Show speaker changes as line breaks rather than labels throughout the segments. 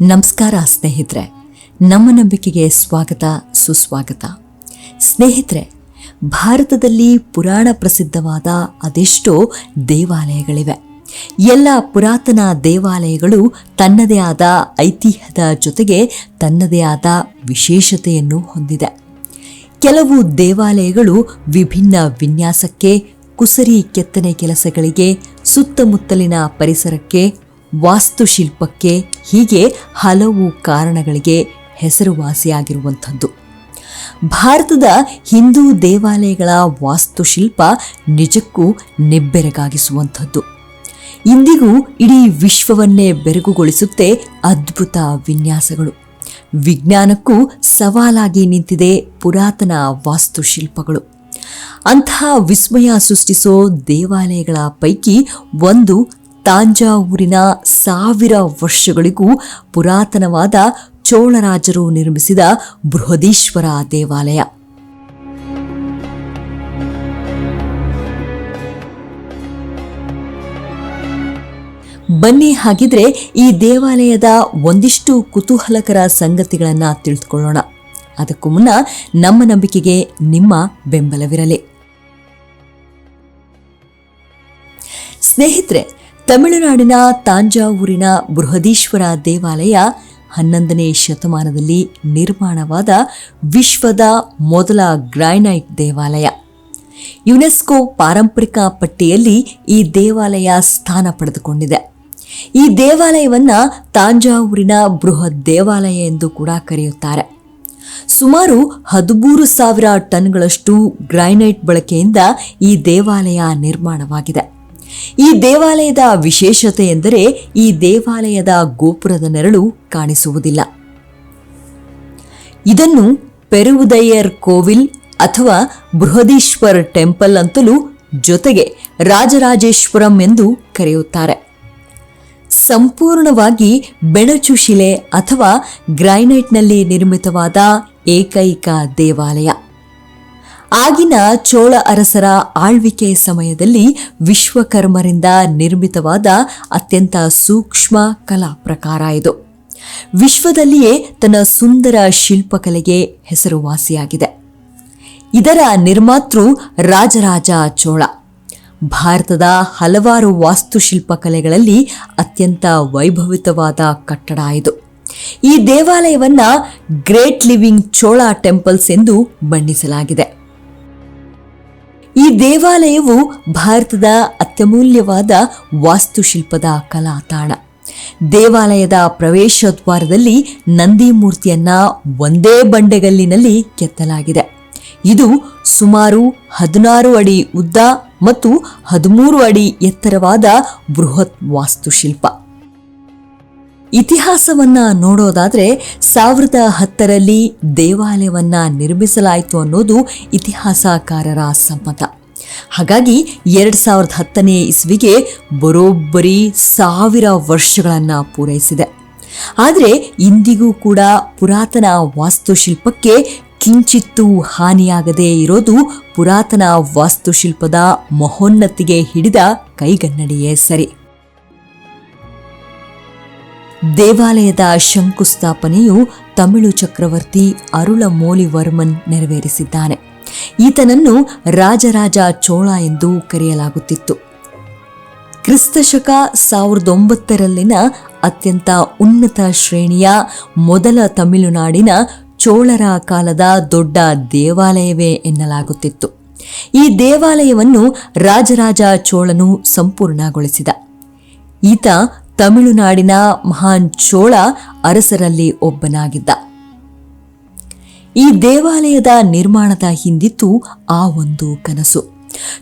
ನಮಸ್ಕಾರ ಸ್ನೇಹಿತರೆ, ನಮ್ಮ ನಂಬಿಕೆಗೆ ಸ್ವಾಗತ, ಸುಸ್ವಾಗತ. ಸ್ನೇಹಿತರೆ, ಭಾರತದಲ್ಲಿ ಪುರಾಣ ಪ್ರಸಿದ್ಧವಾದ ಅದೆಷ್ಟೋ ದೇವಾಲಯಗಳಿವೆ. ಎಲ್ಲ ಪುರಾತನ ದೇವಾಲಯಗಳು ತನ್ನದೇ ಆದ ಐತಿಹ್ಯದ ಜೊತೆಗೆ ತನ್ನದೇ ಆದ ವಿಶೇಷತೆಯನ್ನು ಹೊಂದಿದೆ. ಕೆಲವು ದೇವಾಲಯಗಳು ವಿಭಿನ್ನ ವಿನ್ಯಾಸಕ್ಕೆ, ಕುಸರಿ ಕೆತ್ತನೆ ಕೆಲಸಗಳಿಗೆ, ಸುತ್ತಮುತ್ತಲಿನ ಪರಿಸರಕ್ಕೆ ವಾಸ್ತುಶಿಲ್ಪಕ್ಕೆ ಹೀಗೆ ಹಲವು ಕಾರಣಗಳಿಗೆ ಹೆಸರುವಾಸಿಯಾಗಿರುವಂಥದ್ದು. ಭಾರತದ ಹಿಂದೂ ದೇವಾಲಯಗಳ ವಾಸ್ತುಶಿಲ್ಪ ನಿಜಕ್ಕೂ ನಿಬ್ಬೆರಗಾಗಿಸುವಂಥದ್ದು. ಇಂದಿಗೂ ಇಡೀ ವಿಶ್ವವನ್ನೇ ಬೆರಗುಗೊಳಿಸುತ್ತೆ ಅದ್ಭುತ ವಿನ್ಯಾಸಗಳು. ವಿಜ್ಞಾನಕ್ಕೂ ಸವಾಲಾಗಿ ನಿಂತಿದೆ ಪುರಾತನ ವಾಸ್ತುಶಿಲ್ಪಗಳು. ಅಂತಹ ವಿಸ್ಮಯ ಸೃಷ್ಟಿಸೋ ದೇವಾಲಯಗಳ ಪೈಕಿ ಒಂದು ತಾಂಜಾವೂರಿನ ಸಾವಿರ ವರ್ಷಗಳಿಗೂ ಪುರಾತನವಾದ ಚೋಳರಾಜರು ನಿರ್ಮಿಸಿದ ಬೃಹದೀಶ್ವರ ದೇವಾಲಯ. ಬನ್ನಿ ಹಾಗಿದ್ರೆ ಈ ದೇವಾಲಯದ ಒಂದಿಷ್ಟು ಕುತೂಹಲಕರ ಸಂಗತಿಗಳನ್ನ ತಿಳಿದುಕೊಳ್ಳೋಣ ಅದಕ್ಕೂ ಮುನ್ನ ನಮ್ಮ ನಂಬಿಕೆಗೆ ನಿಮ್ಮ ಬೆಂಬಲವಿರಲಿ. ಸ್ನೇಹಿತರೆ ತಮಿಳುನಾಡಿನ ತಾಂಜಾವೂರಿನ ಬೃಹದೀಶ್ವರ ದೇವಾಲಯ ಹನ್ನೊಂದನೇ ಶತಮಾನದಲ್ಲಿ ನಿರ್ಮಾಣವಾದ ವಿಶ್ವದ ಮೊದಲ ಗ್ರಾನೈಟ್ ದೇವಾಲಯ. ಯುನೆಸ್ಕೋ ಪಾರಂಪರಿಕ ಪಟ್ಟಿಯಲ್ಲಿ ಈ ದೇವಾಲಯ ಸ್ಥಾನ ಪಡೆದುಕೊಂಡಿದೆ. ಈ ದೇವಾಲಯವನ್ನ ತಾಂಜಾವೂರಿನ ಬೃಹತ್ ದೇವಾಲಯ ಎಂದು ಕೂಡ ಕರೆಯುತ್ತಾರೆ. ಸುಮಾರು ಹದಿಮೂರು ಸಾವಿರ ಟನ್ಗಳಷ್ಟು ಗ್ರಾನೈಟ್ ಬಳಕೆಯಿಂದ ಈ ದೇವಾಲಯ ನಿರ್ಮಾಣವಾಗಿದೆ. ಈ ದೇವಾಲಯದ ವಿಶೇಷತೆ ಎಂದರೆ ಈ ದೇವಾಲಯದ ಗೋಪುರದ ನೆರಳು ಕಾಣಿಸುವುದಿಲ್ಲ. ಇದನ್ನು ಪೆರುವುದಯ್ಯರ್ ಕೋವಿಲ್ ಅಥವಾ ಬೃಹದೀಶ್ವರ್ ಟೆಂಪಲ್ ಅಂತಲೂ ಜೊತೆಗೆ ರಾಜರಾಜೇಶ್ವರಂ ಎಂದು ಕರೆಯುತ್ತಾರೆ. ಸಂಪೂರ್ಣವಾಗಿ ಬೆಣಚು ಶಿಲೆ ಅಥವಾ ಗ್ರೈನೈಟ್ನಲ್ಲಿ ನಿರ್ಮಿತವಾದ ಏಕೈಕ ದೇವಾಲಯ. ಆಗಿನ ಚೋಳ ಅರಸರ ಆಳ್ವಿಕೆ ಸಮಯದಲ್ಲಿ ವಿಶ್ವಕರ್ಮರಿಂದ ನಿರ್ಮಿತವಾದ ಅತ್ಯಂತ ಸೂಕ್ಷ್ಮ ಕಲಾ ಪ್ರಕಾರ ಇದು. ವಿಶ್ವದಲ್ಲಿಯೇ ತನ್ನ ಸುಂದರ ಶಿಲ್ಪಕಲೆಗೆ ಹೆಸರುವಾಸಿಯಾಗಿದೆ. ಇದರ ನಿರ್ಮಾತೃ ರಾಜರಾಜ ಚೋಳ. ಭಾರತದ ಹಲವಾರು ವಾಸ್ತುಶಿಲ್ಪ ಕಲೆಗಳಲ್ಲಿ ಅತ್ಯಂತ ವೈಭವಿತವಾದ ಕಟ್ಟಡ ಇದು. ಈ ದೇವಾಲಯವನ್ನ ಗ್ರೇಟ್ ಲಿವಿಂಗ್ ಚೋಳ ಟೆಂಪಲ್ಸ್ ಎಂದು ಬಣ್ಣಿಸಲಾಗಿದೆ. ಈ ದೇವಾಲಯವು ಭಾರತದ ಅತ್ಯಮೂಲ್ಯವಾದ ವಾಸ್ತುಶಿಲ್ಪದ ಕಲಾ ತಾಣ ದೇವಾಲಯದ ಪ್ರವೇಶ ದ್ವಾರದಲ್ಲಿ ನಂದಿ ಮೂರ್ತಿಯನ್ನ ಒಂದೇ ಬಂಡೆಗಲ್ಲಿನಲ್ಲಿ ಕೆತ್ತಲಾಗಿದೆ. ಇದು ಸುಮಾರು ಹದಿನಾರು ಅಡಿ ಉದ್ದ ಮತ್ತು ಹದಿಮೂರು ಅಡಿ ಎತ್ತರವಾದ ಬೃಹತ್ ವಾಸ್ತುಶಿಲ್ಪ. ಇತಿಹಾಸವನ್ನ ನೋಡೋದಾದ್ರೆ ಸಾವಿರದ ಹತ್ತರಲ್ಲಿ ದೇವಾಲಯವನ್ನ ನಿರ್ಮಿಸಲಾಯಿತು ಅನ್ನೋದು ಇತಿಹಾಸಕಾರರ ಸಮ್ಮತ. ಹಾಗಾಗಿ ಎರಡು ಸಾವಿರದ ಹತ್ತನೇ ಇಸ್ವಿಗೆ ಬರೋಬ್ಬರಿ ಸಾವಿರ ವರ್ಷಗಳನ್ನ ಪೂರೈಸಿದೆ. ಆದರೆ ಇಂದಿಗೂ ಕೂಡ ಪುರಾತನ ವಾಸ್ತುಶಿಲ್ಪಕ್ಕೆ ಕಿಂಚಿತ್ತೂ ಹಾನಿಯಾಗದೇ ಇರೋದು ಪುರಾತನ ವಾಸ್ತುಶಿಲ್ಪದ ಮಹೋನ್ನತಿಗೆ ಹಿಡಿದ ಕೈಗನ್ನಡಿಯೇ ಸರಿ. ದೇವಾಲಯದ ಶಂಕುಸ್ಥಾಪನೆಯು ತಮಿಳು ಚಕ್ರವರ್ತಿ ಅರುಳಮೋಲಿವರ್ಮನ್ ನೆರವೇರಿಸಿದ್ದಾನೆ. ಈತನನ್ನು ರಾಜರಾಜ ಚೋಳ ಎಂದು ಕರೆಯಲಾಗುತ್ತಿತ್ತು. ಕ್ರಿಸ್ತಶಕ ಸಾವಿರದ ಒಂಬತ್ತರಲ್ಲಿನ ಅತ್ಯಂತ ಉನ್ನತ ಶ್ರೇಣಿಯ ಮೊದಲ ತಮಿಳುನಾಡಿನ ಚೋಳರ ಕಾಲದ ದೊಡ್ಡ ದೇವಾಲಯವೇ ಎನ್ನಲಾಗುತ್ತಿತ್ತು. ಈ ದೇವಾಲಯವನ್ನು ರಾಜರಾಜ ಚೋಳನು ಸಂಪೂರ್ಣಗೊಳಿಸಿದ. ಈತ ತಮಿಳುನಾಡಿನ ಮಹಾನ್ ಚೋಳ ಅರಸರಲ್ಲಿ ಒಬ್ಬನಾಗಿದ್ದ. ಈ ದೇವಾಲಯದ ನಿರ್ಮಾಣದ ಹಿಂದಿತ್ತು ಆ ಒಂದು ಕನಸು.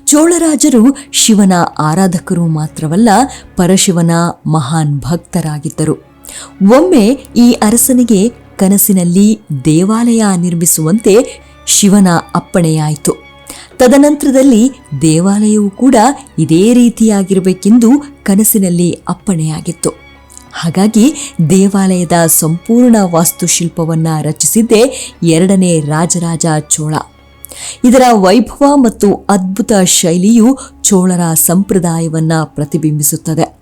ಚೋಳರಾಜರು ಶಿವನ ಆರಾಧಕರು ಮಾತ್ರವಲ್ಲ, ಪರಶಿವನ ಮಹಾನ್ ಭಕ್ತರಾಗಿದ್ದರು. ಒಮ್ಮೆ ಈ ಅರಸನಿಗೆ ಕನಸಿನಲ್ಲಿ ದೇವಾಲಯ ನಿರ್ಮಿಸುವಂತೆ ಶಿವನ ಅಪ್ಪಣೆಯಾಯಿತು. ತದನಂತರದಲ್ಲಿ ದೇವಾಲಯವು ಕೂಡ ಇದೇ ರೀತಿಯಾಗಿರಬೇಕೆಂದು ಕನಸಿನಲ್ಲಿ ಅಪ್ಪಣೆಯಾಗಿತ್ತು. ಹಾಗಾಗಿ ದೇವಾಲಯದ ಸಂಪೂರ್ಣ ವಾಸ್ತುಶಿಲ್ಪವನ್ನು ರಚಿಸಿದ್ದೇ ಎರಡನೇ ರಾಜರಾಜ ಚೋಳ. ಇದರ ವೈಭವ ಮತ್ತು ಅದ್ಭುತ ಶೈಲಿಯು ಚೋಳರ ಸಂಪ್ರದಾಯವನ್ನ ಪ್ರತಿಬಿಂಬಿಸುತ್ತದೆ.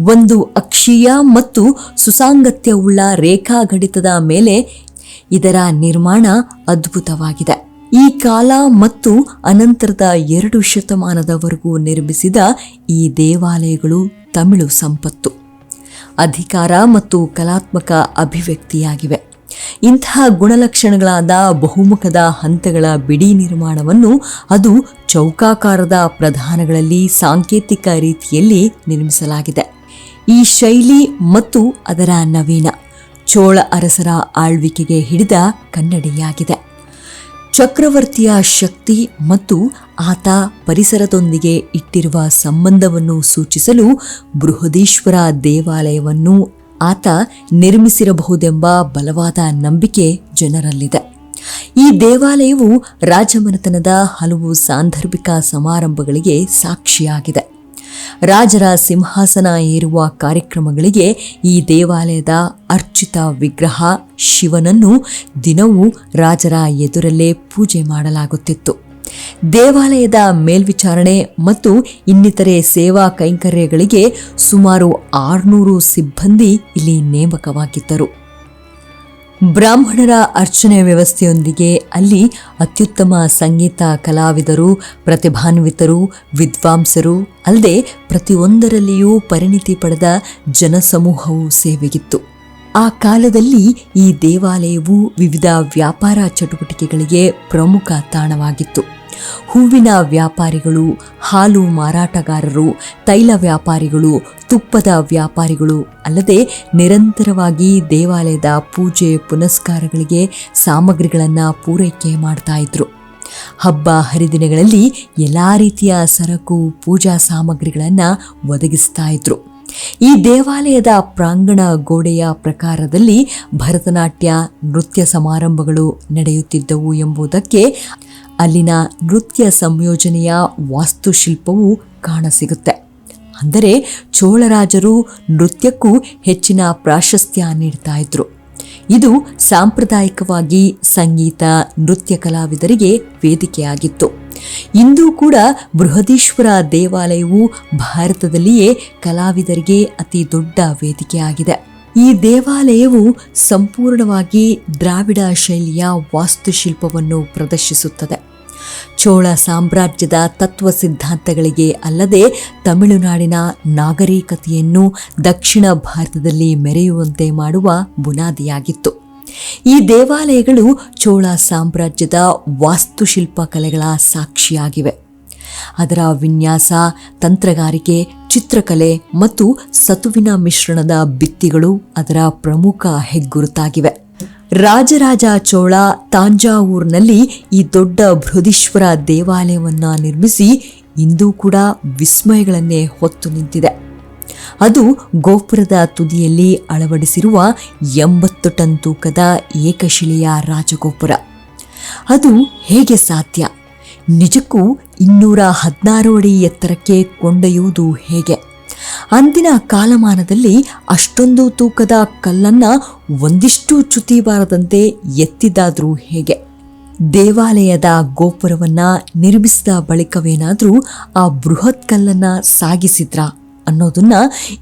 ಒಂದು ಅಕ್ಷೀಯ ಮತ್ತು ಸುಸಾಂಗತ್ಯವುಳ್ಳ ರೇಖಾಗಣಿತದ ಮೇಲೆ ಇದರ ನಿರ್ಮಾಣ ಅದ್ಭುತವಾಗಿದೆ. ಈ ಕಾಲ ಮತ್ತು ಅನಂತರದ ಎರಡು ಶತಮಾನದವರೆಗೂ ನಿರ್ಮಿಸಿದ ಈ ದೇವಾಲಯಗಳು ತಮಿಳು ಸಂಪತ್ತು. ಅಧಿಕಾರ ಮತ್ತು ಕಲಾತ್ಮಕ ಅಭಿವ್ಯಕ್ತಿಯಾಗಿವೆ. ಇಂತಹ ಗುಣಲಕ್ಷಣಗಳಾದ ಬಹುಮುಖದ ಹಂತಗಳ ಬಿಡಿ ನಿರ್ಮಾಣವನ್ನು ಅದು ಚೌಕಾಕಾರದ ಪ್ರಧಾನಗಳಲ್ಲಿ ಸಾಂಕೇತಿಕ ರೀತಿಯಲ್ಲಿ ನಿರ್ಮಿಸಲಾಗಿದೆ. ಈ ಶೈಲಿ ಮತ್ತು ಅದರ ನವೀನ, ಚೋಳ ಅರಸರ ಆಳ್ವಿಕೆಗೆ ಹಿಡಿದ ಕನ್ನಡಿಯಾಗಿದೆ. ಚಕ್ರವರ್ತಿಯ ಶಕ್ತಿ ಮತ್ತು ಆತ ಪರಿಸರದೊಂದಿಗೆ ಇಟ್ಟಿರುವ ಸಂಬಂಧವನ್ನು ಸೂಚಿಸಲು ಬೃಹದೀಶ್ವರ ದೇವಾಲಯವನ್ನು ಆತ ನಿರ್ಮಿಸಿರಬಹುದೆಂಬ ಬಲವಾದ ನಂಬಿಕೆ ಜನರಲ್ಲಿದೆ. ಈ ದೇವಾಲಯವು ರಾಜಮನೆತನದ ಹಲವು ಸಾಂದರ್ಭಿಕ ಸಮಾರಂಭಗಳಿಗೆ ಸಾಕ್ಷಿಯಾಗಿದೆ. ರಾಜರ ಸಿಂಹಾಸನ ಏರುವ ಕಾರ್ಯಕ್ರಮಗಳಿಗೆ ಈ ದೇವಾಲಯದ ಅರ್ಚಿತ ವಿಗ್ರಹ ಶಿವನನ್ನು ದಿನವೂ ರಾಜರ ಎದುರಲ್ಲೇ ಪೂಜೆ ಮಾಡಲಾಗುತ್ತಿತ್ತು. ದೇವಾಲಯದ ಮೇಲ್ವಿಚಾರಣೆ ಮತ್ತು ಇನ್ನಿತರೆ ಸೇವಾ ಕೈಂಕರ್ಯಗಳಿಗೆ ಸುಮಾರು ಆರುನೂರು ಸಿಬ್ಬಂದಿ ಇಲ್ಲಿ ನೇಮಕವಾಗಿದ್ದರು. ಬ್ರಾಹ್ಮಣರ ಅರ್ಚನೆ ವ್ಯವಸ್ಥೆಯೊಂದಿಗೆ ಅಲ್ಲಿ ಅತ್ಯುತ್ತಮ ಸಂಗೀತ ಕಲಾವಿದರು, ಪ್ರತಿಭಾನ್ವಿತರು, ವಿದ್ವಾಂಸರು, ಅಲ್ಲದೆ ಪ್ರತಿಯೊಂದರಲ್ಲಿಯೂ ಪರಿಣಿತಿ ಪಡೆದ ಜನಸಮೂಹವು ಸೇವೆಗಿತ್ತು. ಆ ಕಾಲದಲ್ಲಿ ಈ ದೇವಾಲಯವು ವಿವಿಧ ವ್ಯಾಪಾರ ಚಟುವಟಿಕೆಗಳಿಗೆ ಪ್ರಮುಖ ತಾಣವಾಗಿತ್ತು. ಹೂವಿನ ವ್ಯಾಪಾರಿಗಳು, ಹಾಲು ಮಾರಾಟಗಾರರು, ತೈಲ ವ್ಯಾಪಾರಿಗಳು, ತುಪ್ಪದ ವ್ಯಾಪಾರಿಗಳು ಅಲ್ಲದೆ ನಿರಂತರವಾಗಿ ದೇವಾಲಯದ ಪೂಜೆ ಪುನಸ್ಕಾರಗಳಿಗೆ ಸಾಮಗ್ರಿಗಳನ್ನು ಪೂರೈಕೆ ಮಾಡ್ತಾ ಇದ್ರು. ಹಬ್ಬ ಹರಿದಿನಗಳಲ್ಲಿ ಎಲ್ಲ ರೀತಿಯ ಸರಕು, ಪೂಜಾ ಸಾಮಗ್ರಿಗಳನ್ನು ಒದಗಿಸ್ತಾ ಇದ್ರು. ಈ ದೇವಾಲಯದ ಪ್ರಾಂಗಣ ಗೋಡೆಯ ಪ್ರಕಾರದಲ್ಲಿ ಭರತನಾಟ್ಯ, ನೃತ್ಯ ಸಮಾರಂಭಗಳು ನಡೆಯುತ್ತಿದ್ದವು ಎಂಬುದಕ್ಕೆ ಅಲ್ಲಿನ ನೃತ್ಯ ಸಂಯೋಜನೆಯ ವಾಸ್ತುಶಿಲ್ಪವು ಕಾಣಸಿಗುತ್ತೆ. ಅಂದರೆ ಚೋಳರಾಜರು ನೃತ್ಯಕ್ಕೂ ಹೆಚ್ಚಿನ ಪ್ರಾಶಸ್ತ್ಯ ನೀಡ್ತಾ ಇದ್ರು. ಇದು ಸಾಂಪ್ರದಾಯಿಕವಾಗಿ ಸಂಗೀತ, ನೃತ್ಯ ಕಲಾವಿದರಿಗೆ ವೇದಿಕೆಯಾಗಿತ್ತು. ಇಂದೂ ಕೂಡ ಬೃಹದೀಶ್ವರ ದೇವಾಲಯವು ಭಾರತದಲ್ಲಿಯೇ ಕಲಾವಿದರಿಗೆ ಅತಿ ದೊಡ್ಡ ವೇದಿಕೆಯಾಗಿದೆ. ಈ ದೇವಾಲಯವು ಸಂಪೂರ್ಣವಾಗಿ ದ್ರಾವಿಡ ಶೈಲಿಯ ವಾಸ್ತುಶಿಲ್ಪವನ್ನು ಪ್ರದರ್ಶಿಸುತ್ತದೆ. ಚೋಳ ಸಾಮ್ರಾಜ್ಯದ ತತ್ವ ಸಿದ್ಧಾಂತಗಳಿಗೆ ಅಲ್ಲದೆ ತಮಿಳುನಾಡಿನ ನಾಗರಿಕತೆಯನ್ನು ದಕ್ಷಿಣ ಭಾರತದಲ್ಲಿ ಮೆರೆಯುವಂತೆ ಮಾಡುವ ಬುನಾದಿಯಾಗಿತ್ತು. ಈ ದೇವಾಲಯಗಳು ಚೋಳ ಸಾಮ್ರಾಜ್ಯದ ವಾಸ್ತುಶಿಲ್ಪ ಕಲೆಗಳ ಸಾಕ್ಷಿಯಾಗಿವೆ. ಅದರ ವಿನ್ಯಾಸ, ತಂತ್ರಗಾರಿಕೆ, ಚಿತ್ರಕಲೆ ಮತ್ತು ಸತುವಿನ ಮಿಶ್ರಣದ ಭಿತ್ತಿಗಳು ಅದರ ಪ್ರಮುಖ ಹೆಗ್ಗುರುತಾಗಿವೆ. ರಾಜರಾಜ ಚೋಳ ತಾಂಜಾವೂರ್ನಲ್ಲಿ ಈ ದೊಡ್ಡ ಬೃಹದೀಶ್ವರ ದೇವಾಲಯವನ್ನ ನಿರ್ಮಿಸಿ ಇಂದೂ ಕೂಡ ವಿಸ್ಮಯಗಳನ್ನೇ ಹೊತ್ತು ನಿಂತಿದೆ. ಅದು ಗೋಪುರದ ತುದಿಯಲ್ಲಿ ಅಳವಡಿಸಿರುವ ಎಂಬತ್ತು ಟನ್ ತೂಕದ ಏಕಶಿಲೆಯ ರಾಜಗೋಪುರ. ಅದು ಹೇಗೆ ಸಾಧ್ಯ? ನಿಜಕ್ಕೂ ಇನ್ನೂರ ಹದಿನಾರು ಅಡಿ ಎತ್ತರಕ್ಕೆ ಕೊಂಡೊಯ್ಯುವುದು ಹೇಗೆ? ಅಂದಿನ ಕಾಲಮಾನದಲ್ಲಿ ಅಷ್ಟೊಂದು ತೂಕದ ಕಲ್ಲನ್ನ ಒಂದಿಷ್ಟು ಚ್ಯುತಿ ಬಾರದಂತೆ ಎತ್ತಿದ್ದಾದ್ರೂ ಹೇಗೆ? ದೇವಾಲಯದ ಗೋಪುರವನ್ನ ನಿರ್ಮಿಸಿದ ಬಳಿಕವೇನಾದರೂ ಆ ಬೃಹತ್ ಕಲ್ಲನ್ನ ಸಾಗಿಸಿದ್ರಾ ಅನ್ನೋದನ್ನ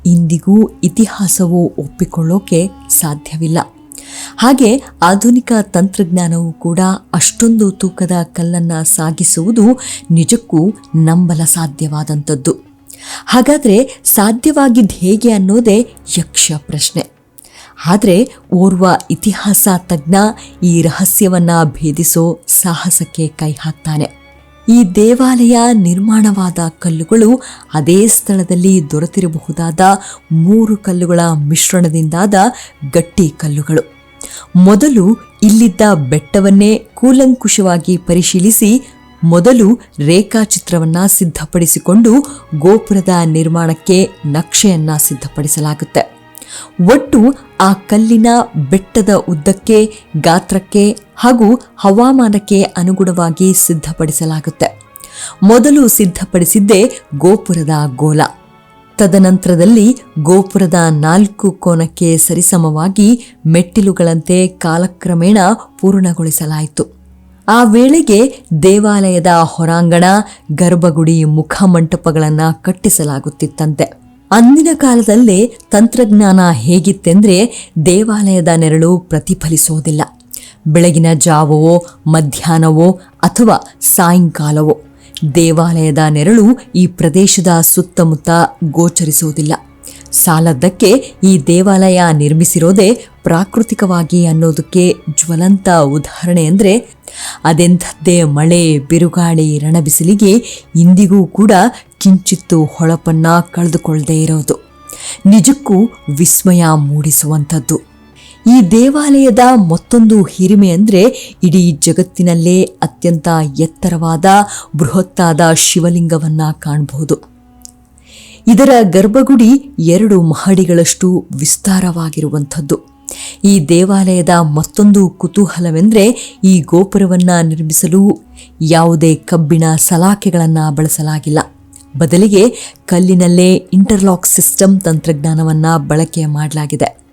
ಇಂದಿಗೂ ಇತಿಹಾಸವು ಒಪ್ಪಿಕೊಳ್ಳೋಕೆ ಸಾಧ್ಯವಿಲ್ಲ. ಹಾಗೆ ಆಧುನಿಕ ತಂತ್ರಜ್ಞಾನವು ಕೂಡ ಅಷ್ಟೊಂದು ತೂಕದ ಕಲ್ಲನ್ನ ಸಾಗಿಸುವುದು ನಿಜಕ್ಕೂ ನಂಬಲ ಸಾಧ್ಯವಾದಂಥದ್ದು ಹಾಗಾದ್ರೆ ಸಾಧ್ಯವಾಗಿದ್ದು ಹೇಗೆ ಅನ್ನೋದೇ ಯಕ್ಷ ಪ್ರಶ್ನೆ. ಆದರೆ ಓರ್ವ ಇತಿಹಾಸ ತಜ್ಞ ಈ ರಹಸ್ಯವನ್ನ ಭೇದಿಸೋ ಸಾಹಸಕ್ಕೆ ಕೈ ಹಾಕ್ತಾನೆ. ಈ ದೇವಾಲಯ ನಿರ್ಮಾಣವಾದ ಕಲ್ಲುಗಳು ಅದೇ ಸ್ಥಳದಲ್ಲಿ ದೊರೆತಿರಬಹುದಾದ ಮೂರು ಕಲ್ಲುಗಳ ಮಿಶ್ರಣದಿಂದಾದ ಗಟ್ಟಿ ಕಲ್ಲುಗಳು. ಮೊದಲು ಇಲ್ಲಿದ್ದ ಬೆಟ್ಟವನ್ನೇ ಕೂಲಂಕುಷವಾಗಿ ಪರಿಶೀಲಿಸಿ ಮೊದಲು ರೇಖಾಚಿತ್ರವನ್ನ ಸಿದ್ಧಪಡಿಸಿಕೊಂಡು ಗೋಪುರದ ನಿರ್ಮಾಣಕ್ಕೆ ನಕ್ಷೆಯನ್ನ ಸಿದ್ಧಪಡಿಸಲಾಗುತ್ತೆ. ಒಟ್ಟು ಆ ಕಲ್ಲಿನ ಬೆಟ್ಟದ ಉದ್ದಕ್ಕೆ, ಗಾತ್ರಕ್ಕೆ ಹಾಗೂ ಹವಾಮಾನಕ್ಕೆ ಅನುಗುಣವಾಗಿ ಸಿದ್ಧಪಡಿಸಲಾಗುತ್ತೆ. ಮೊದಲು ಸಿದ್ಧಪಡಿಸಿದ್ದೇ ಗೋಪುರದ ಗೋಲ. ತದನಂತರದಲ್ಲಿ ಗೋಪುರದ ನಾಲ್ಕು ಕೋನಕ್ಕೆ ಸರಿಸಮವಾಗಿ ಮೆಟ್ಟಿಲುಗಳಂತೆ ಕಾಲಕ್ರಮೇಣ ಪೂರ್ಣಗೊಳಿಸಲಾಯಿತು. ಆ ವೇಳೆಗೆ ದೇವಾಲಯದ ಹೊರಾಂಗಣ, ಗರ್ಭಗುಡಿ, ಮುಖಮಂಟಪಗಳನ್ನು ಕಟ್ಟಿಸಲಾಗುತ್ತಿತ್ತಂತೆ. ಅಂದಿನ ಕಾಲದಲ್ಲಿ ತಂತ್ರಜ್ಞಾನ ಹೇಗಿತ್ತೆಂದರೆ ದೇವಾಲಯದ ನೆರಳು ಪ್ರತಿಫಲಿಸೋದಿಲ್ಲ. ಬೆಳಗಿನ ಜಾವವೋ, ಮಧ್ಯಾಹ್ನವೋ ಅಥವಾ ಸಾಯಂಕಾಲವೋ ದೇವಾಲಯದ ನೆರಳು ಈ ಪ್ರದೇಶದ ಸುತ್ತಮುತ್ತ ಗೋಚರಿಸುವುದಿಲ್ಲ ಸಾಲದ್ದಕ್ಕೆ ಈ ದೇವಾಲಯ ನಿರ್ಮಿಸಿರೋದೇ ಪ್ರಾಕೃತಿಕವಾಗಿ ಅನ್ನೋದಕ್ಕೆ ಜ್ವಲಂತ ಉದಾಹರಣೆ ಅಂದರೆ ಅದೆಂಥದ್ದೇ ಮಳೆ, ಬಿರುಗಾಳಿ, ರಣಬಿಸಿಲಿಗೆ ಇಂದಿಗೂ ಕೂಡ ಕಿಂಚಿತ್ತು ಹೊಳಪನ್ನ ಕಳೆದುಕೊಳ್ಳದೇ ಇರೋದು. ನಿಜಕ್ಕೂ ವಿಸ್ಮಯ ಮೂಡಿಸುವಂಥದ್ದು. ಈ ದೇವಾಲಯದ ಮತ್ತೊಂದು ಹಿರಿಮೆ ಅಂದರೆ ಇಡೀ ಜಗತ್ತಿನಲ್ಲೇ ಅತ್ಯಂತ ಎತ್ತರವಾದ, ಬೃಹತ್ತಾದ ಶಿವಲಿಂಗವನ್ನ ಕಾಣಬಹುದು ಇದರ ಗರ್ಭಗುಡಿ ಎರಡು ಮಹಡಿಗಳಷ್ಟು ವಿಸ್ತಾರವಾಗಿರುವಂಥದ್ದು. ಈ ದೇವಾಲಯದ ಮತ್ತೊಂದು ಕುತೂಹಲವೆಂದರೆ ಈ ಗೋಪುರವನ್ನು ನಿರ್ಮಿಸಲು ಯಾವುದೇ ಕಬ್ಬಿಣ ಸಲಾಕೆಗಳನ್ನು ಬಳಸಲಾಗಿಲ್ಲ. ಬದಲಿಗೆ ಕಲ್ಲಿನಲ್ಲೇ ಇಂಟರ್ಲಾಕ್ ಸಿಸ್ಟಮ್ ತಂತ್ರಜ್ಞಾನವನ್ನು ಬಳಕೆ ಮಾಡಲಾಗಿದೆ.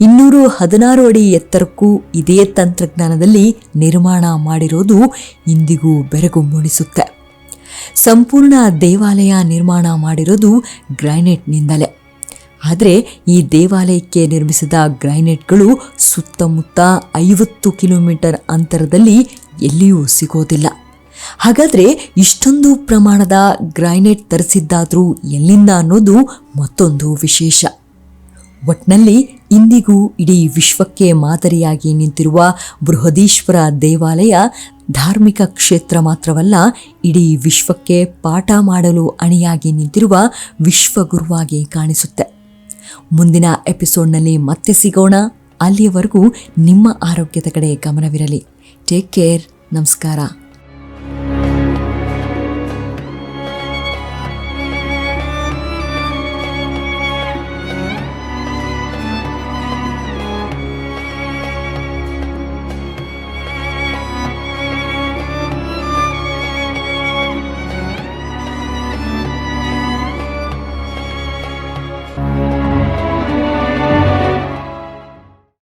ಇನ್ನೂರು ಹದಿನಾರು ಅಡಿ ಎತ್ತರಕ್ಕೂ ಇದೇ ತಂತ್ರಜ್ಞಾನದಲ್ಲಿ ನಿರ್ಮಾಣ ಮಾಡಿರೋದು ಇಂದಿಗೂ ಬೆರಗು ಮೂಡಿಸುತ್ತೆ. ಸಂಪೂರ್ಣ ದೇವಾಲಯ ನಿರ್ಮಾಣ ಮಾಡಿರೋದು ಗ್ರೈನೇಟ್ನಿಂದಲೇ. ಆದರೆ ಈ ದೇವಾಲಯಕ್ಕೆ ನಿರ್ಮಿಸಿದ ಗ್ರೈನೆಟ್ಗಳು ಸುತ್ತಮುತ್ತ ಐವತ್ತು ಕಿಲೋಮೀಟರ್ ಅಂತರದಲ್ಲಿ ಎಲ್ಲಿಯೂ ಸಿಗೋದಿಲ್ಲ. ಹಾಗಾದರೆ ಇಷ್ಟೊಂದು ಪ್ರಮಾಣದ ಗ್ರೈನೆಟ್ ತರಿಸಿದ್ದಾದರೂ ಎಲ್ಲಿಂದ ಅನ್ನೋದು ಮತ್ತೊಂದು ವಿಶೇಷ. ಒಟ್ನಲ್ಲಿ ಇಂದಿಗೂ ಇಡೀ ವಿಶ್ವಕ್ಕೆ ಮಾದರಿಯಾಗಿ ನಿಂತಿರುವ ಬೃಹದೀಶ್ವರ ದೇವಾಲಯ ಧಾರ್ಮಿಕ ಕ್ಷೇತ್ರ ಮಾತ್ರವಲ್ಲ, ಇಡೀ ವಿಶ್ವಕ್ಕೆ ಪಾಠ ಮಾಡಲು ಅಣಿಯಾಗಿ ನಿಂತಿರುವ ವಿಶ್ವಗುರುವಾಗಿ ಕಾಣಿಸುತ್ತೆ. ಮುಂದಿನ ಎಪಿಸೋಡ್ನಲ್ಲಿ ಮತ್ತೆ ಸಿಗೋಣ. ಅಲ್ಲಿಯವರೆಗೂ ನಿಮ್ಮ ಆರೋಗ್ಯದ ಕಡೆ ಗಮನವಿರಲಿ. ಟೇಕ್ ಕೇರ್ ನಮಸ್ಕಾರ.